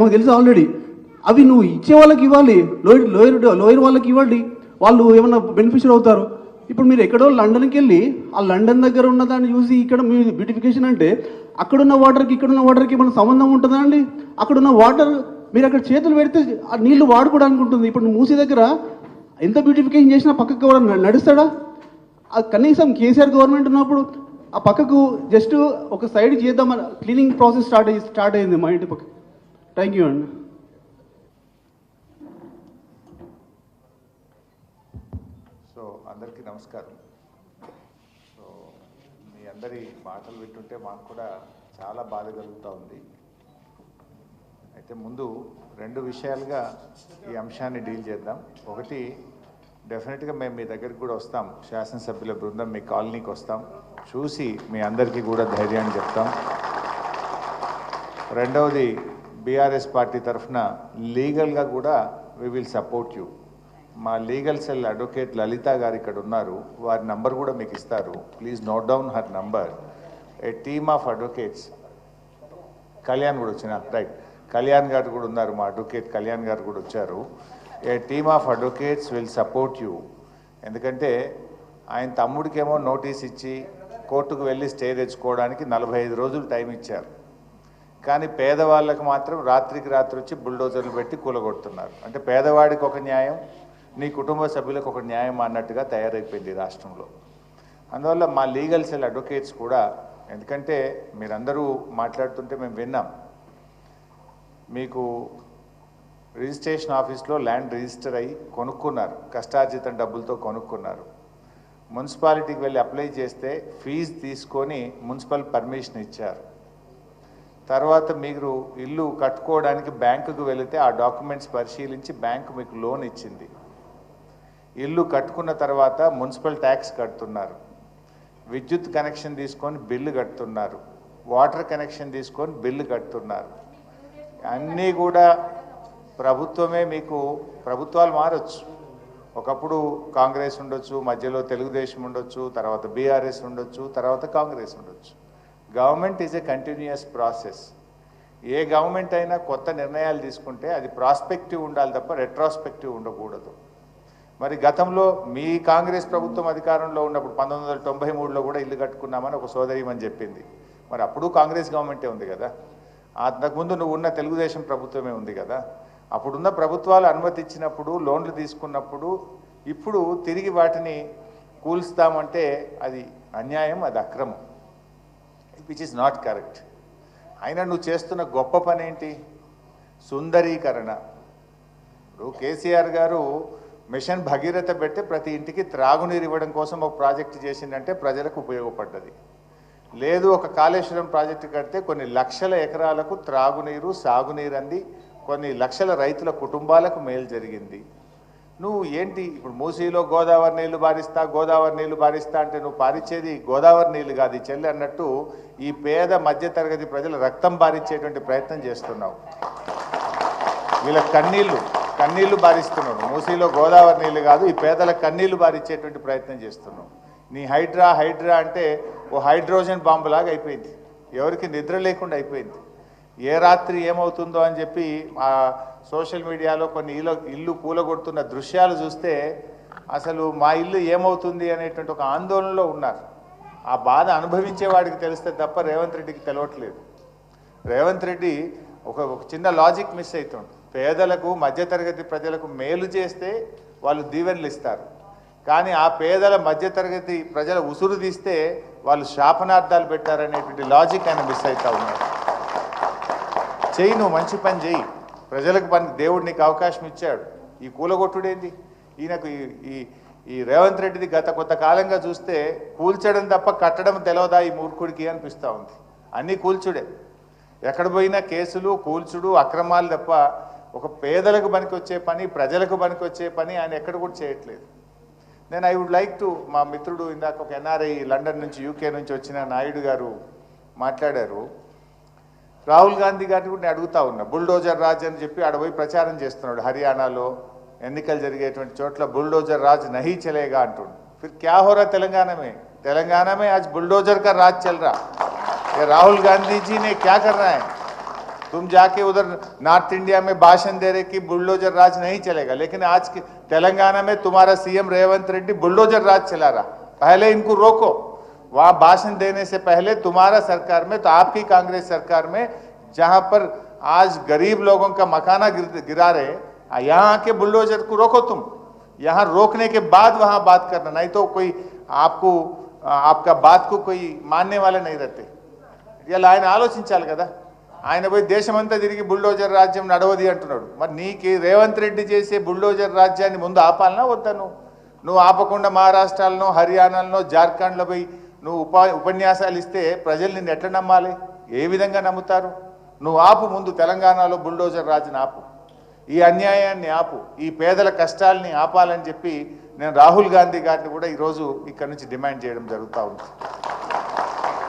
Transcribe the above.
మాకు తెలుసు ఆల్రెడీ అవి నువ్వు ఇచ్చే వాళ్ళకి ఇవ్వాలి లోయర్ లోయర్ లోయర్ వాళ్ళకి ఇవ్వండి. వాళ్ళు ఏమన్నా బెనిఫిషియర్ అవుతారు. ఇప్పుడు మీరు ఎక్కడో లండన్కి వెళ్ళి ఆ లండన్ దగ్గర ఉన్న దాన్ని చూసి ఇక్కడ మీ బ్యూటిఫికేషన్ అంటే అక్కడున్న వాటర్కి ఇక్కడున్న వాటర్కి ఏమైనా సంబంధం ఉంటుందా అండి? అక్కడున్న వాటర్ మీరు అక్కడ చేతులు పెడితే ఆ నీళ్ళు వాడుకోవడానికి ఉంటుంది. ఇప్పుడు మూసీ దగ్గర ఎంత బ్యూటిఫికేషన్ చేసినా పక్కకు ఎవరు నడుస్తాడా? కనీసం కేసీఆర్ గవర్నమెంట్ ఉన్నప్పుడు ఆ పక్కకు జస్ట్ ఒక సైడ్ చేద్దామని క్లీనింగ్ ప్రాసెస్ స్టార్ట్ అయ్యి స్టార్ట్ అయింది మా ఇంటి పక్క థ్యాంక్ యూ అండి సో అందరికీ నమస్కారం. సో మీ అందరి మాటలు వింటుంటే మాకు కూడా చాలా బాధ కలుగుతూ ఉంది. అయితే ముందు రెండు విషయాలుగా ఈ అంశాన్ని డీల్ చేద్దాం. ఒకటి డెఫినెట్గా మేము మీ దగ్గరికి కూడా వస్తాం. శాసనసభ్యుల బృందం మీ కాలనీకి వస్తాం. చూసి మీ అందరికీ కూడా ధైర్యాన్ని చెప్తాం. రెండవది బీఆర్ఎస్ పార్టీ తరఫున లీగల్గా కూడా వి విల్ సపోర్ట్ యూ మా legal cell advocate Lalitha garu ఇక్కడ ఉన్నారు. వారి నంబర్ కూడా మీకు ఇస్తారు. Please note down her number a team of advocates Kalyan కూడా వచ్చిన రైట్ కళ్యాణ్ గారు కూడా ఉన్నారు. మా అడ్వకేట్ కళ్యాణ్ గారు కూడా వచ్చారు. A team of advocates will support you ఎందుకంటే ఆయన తమ్ముడికేమో నోటీస్ ఇచ్చి కోర్టుకు వెళ్ళి స్టే తెచ్చుకోవడానికి నలభై ఐదు రోజులు టైం ఇచ్చారు. కానీ పేదవాళ్ళకు మాత్రం రాత్రికి రాత్రి వచ్చి బుల్డోజర్లు పెట్టి కూలగొడుతున్నారు. అంటే పేదవాడికి ఒక న్యాయం నీ కుటుంబ సభ్యులకు ఒక న్యాయం అన్నట్టుగా తయారైపోయింది రాష్ట్రంలో. అందువల్ల మా లీగల్ సెల్ అడ్వకేట్స్ కూడా ఎందుకంటే మీరందరూ మాట్లాడుతుంటే మేము విన్నాం. మీకు రిజిస్ట్రేషన్ ఆఫీస్లో ల్యాండ్ రిజిస్టర్ అయ్యి కొనుక్కున్నారు కష్టార్జితం డబ్బులతో కొనుక్కున్నారు. మున్సిపాలిటీకి వెళ్ళి అప్లై చేస్తే ఫీజు తీసుకొని మున్సిపల్ పర్మిషన్ ఇచ్చారు. తర్వాత మీరు ఇల్లు కట్టుకోవడానికి బ్యాంకుకు వెళితే ఆ డాక్యుమెంట్స్ పరిశీలించి బ్యాంకు మీకు లోన్ ఇచ్చింది. ఇల్లు కట్టుకున్న తర్వాత మున్సిపల్ ట్యాక్స్ కడుతున్నారు. విద్యుత్ కనెక్షన్ తీసుకొని బిల్లు కడుతున్నారు. వాటర్ కనెక్షన్ తీసుకొని బిల్లు కడుతున్నారు. అన్నీ కూడా ప్రభుత్వమే మీకు ప్రభుత్వాలు మారచ్చు. ఒకప్పుడు కాంగ్రెస్ ఉండొచ్చు మధ్యలో తెలుగుదేశం ఉండొచ్చు తర్వాత బీఆర్ఎస్ ఉండొచ్చు తర్వాత కాంగ్రెస్ ఉండొచ్చు. Government is a continuous process A government అయినా కొత్త నిర్ణయాలు తీసుకుంటే అది ప్రాస్పెక్టివ్ ఉండాలి తప్ప రెట్రాస్పెక్టివ్ ఉండకూడదు. మరి గతంలో మీ కాంగ్రెస్ ప్రభుత్వం అధికారంలో ఉన్నప్పుడు పంతొమ్మిది వందల తొంభై మూడులో కూడా ఇల్లు కట్టుకున్నామని ఒక సోదరిమని చెప్పింది. మరి అప్పుడు కాంగ్రెస్ గవర్నమెంటే ఉంది కదా. అంతకుముందు నువ్వు ఉన్న తెలుగుదేశం ప్రభుత్వమే ఉంది కదా. అప్పుడున్న ప్రభుత్వాలు అనుమతి ఇచ్చినప్పుడు లోన్లు తీసుకున్నప్పుడు ఇప్పుడు తిరిగి వాటిని కూల్స్తామంటే అది అన్యాయం అది అక్రమం. Which is not correct. అయినా నువ్వు చేస్తున్న గొప్ప పని ఏంటి సుందరీకరణ. ఇప్పుడు కేసీఆర్ గారు మిషన్ భగీరథ పెడితే ప్రతి ఇంటికి త్రాగునీరు ఇవ్వడం కోసం ఒక ప్రాజెక్ట్ చేసిందంటే ప్రజలకు ఉపయోగపడ్డది. లేదు ఒక కాళేశ్వరం ప్రాజెక్టు కడితే కొన్ని లక్షల ఎకరాలకు త్రాగునీరు సాగునీరు అంది కొన్ని లక్షల రైతుల కుటుంబాలకు మేలు జరిగింది. నువ్వు ఏంటి? ఇప్పుడు మూసీలో గోదావరి నీళ్ళు బారిస్తా గోదావరి నీళ్ళు బారిస్తా అంటే నువ్వు పారిచ్చేది గోదావరి నీళ్ళు కాదు. ఈ చెల్లి అన్నట్టు ఈ పేద మధ్యతరగతి ప్రజల రక్తం బారిచ్చేటువంటి ప్రయత్నం చేస్తున్నావు. వీళ్ళ కన్నీళ్ళు కన్నీళ్ళు బారిస్తున్నావు. మూసీలో గోదావరి నీళ్ళు కాదు ఈ పేదల కన్నీళ్ళు బారిచ్చేటువంటి ప్రయత్నం చేస్తున్నావు. నీ హైడ్రా హైడ్రా అంటే ఓ హైడ్రోజన్ బాంబులాగా అయిపోయింది. ఎవరికి నిద్ర లేకుండా అయిపోయింది. ఏ రాత్రి ఏమవుతుందో అని చెప్పి ఆ సోషల్ మీడియాలో కొన్ని ఇల్లు ఇల్లు కూలగొడుతున్న దృశ్యాలు చూస్తే అసలు మా ఇల్లు ఏమవుతుంది అనేటువంటి ఒక ఆందోళనలో ఉన్నారు. ఆ బాధ అనుభవించే వాడికి తెలిస్తే తప్ప రేవంత్ రెడ్డికి తెలవట్లేదు. రేవంత్ రెడ్డి ఒక ఒక చిన్న లాజిక్ మిస్ అవుతుంది పేదలకు మధ్యతరగతి ప్రజలకు మేలు చేస్తే వాళ్ళు దీవెనలు ఇస్తారు కానీ ఆ పేదల మధ్యతరగతి ప్రజల ఉసురు తీస్తే వాళ్ళు శాపనార్థాలు పెట్టారనేటువంటి లాజిక్ ఆయన మిస్ అవుతా ఉన్నారు. చెయ్యి నువ్వు మంచి పని చెయ్యి ప్రజలకు పని దేవుడు నీకు అవకాశం ఇచ్చాడు. ఈ కూలగొట్టుడేంది? ఈయనకు ఈ- ఈ ఈ రేవంత్ రెడ్డిది గత కొంత కాలంగా చూస్తే కూల్చడం తప్ప కట్టడం తెలవదా ఈ మూర్ఖుడికి అనిపిస్తూ ఉంది. అన్నీ కూల్చుడే. ఎక్కడ పోయినా కేసులు కూల్చుడు అక్రమాలు తప్ప ఒక పేదలకు పనికొచ్చే పని ప్రజలకు పనికొచ్చే పని ఆయన ఎక్కడ కూడా చేయట్లేదు. నేను ఐ వుడ్ లైక్ టు మా మిత్రుడు ఇందాక ఒక ఎన్ఆర్ఐ లండన్ నుంచి యూకే నుంచి వచ్చిన నాయుడు గారు మాట్లాడారు. రాహుల్ గాంధీ గారిని కూడా నేను అడుగుతా ఉన్నా బుల్డోజర్ రాజ్ అని చెప్పి ఆడ పోయి ప్రచారం చేస్తున్నాడు హర్యానాలో ఎన్నికలు జరిగేటువంటి చోట్ల బుల్డోజర్ రాజ్ నహీ చలేగా అంటుండు ఫిర్ క్యా హో రా తెలంగాణ में तेलंगाना में आज बुलडोजर का राज चल रहा ये राहुल गांधी जी ने क्या कर रहा है तुम जाके उधर नॉर्थ इंडिया में भाषण दे रहे कि बुलडोजर राज नहीं चलेगा लेकिन आज के तेलंगाना में तुम्हारा सीएम रेवंत रेड्डी बुलडोजर राज चला रहा पहले इनको रोको वहां भाषण देने से पहले तुम्हारा सरकार में तो आपकी कांग्रेस सरकार में जहां पर आज गरीब लोगों का मकाना गिर, गिरा रहे आ, यहाँ आके बुलडोजर को रोको तुम यहाँ रोकने के बाद वहां बात करना नहीं तो कोई आपको आ, आपका बात को कोई मानने वाले नहीं रहते ఇలా ఆయన ఆలోచించాలి కదా ఆయన పోయి దేశమంతా తిరిగి బుల్డోజర్ రాజ్యం నడవది అంటున్నాడు మరి నీకు రేవంత్ రెడ్డి చేసే బుల్డోజర్ రాజ్యాన్ని ముందు ఆపాలనా వద్దా నువ్వు నువ్వు ఆపకుండా మహారాష్ట్రలో హర్యానాలో జార్ఖండ్లో పోయి నువ్వు ఉపా ఉపన్యాసాలు ఇస్తే ప్రజలు నిన్ను ఎట్లా నమ్మాలి? ఏ విధంగా నమ్ముతారు? నువ్వు ఆపు ముందు తెలంగాణలో బుల్డోజర్ రాజుని ఆపు. ఈ అన్యాయాన్ని ఆపు. ఈ పేదల కష్టాలని ఆపాలని చెప్పి నేను రాహుల్ గాంధీ గారిని కూడా ఈరోజు ఇక్కడ నుంచి డిమాండ్ చేయడం జరుగుతూ ఉంది.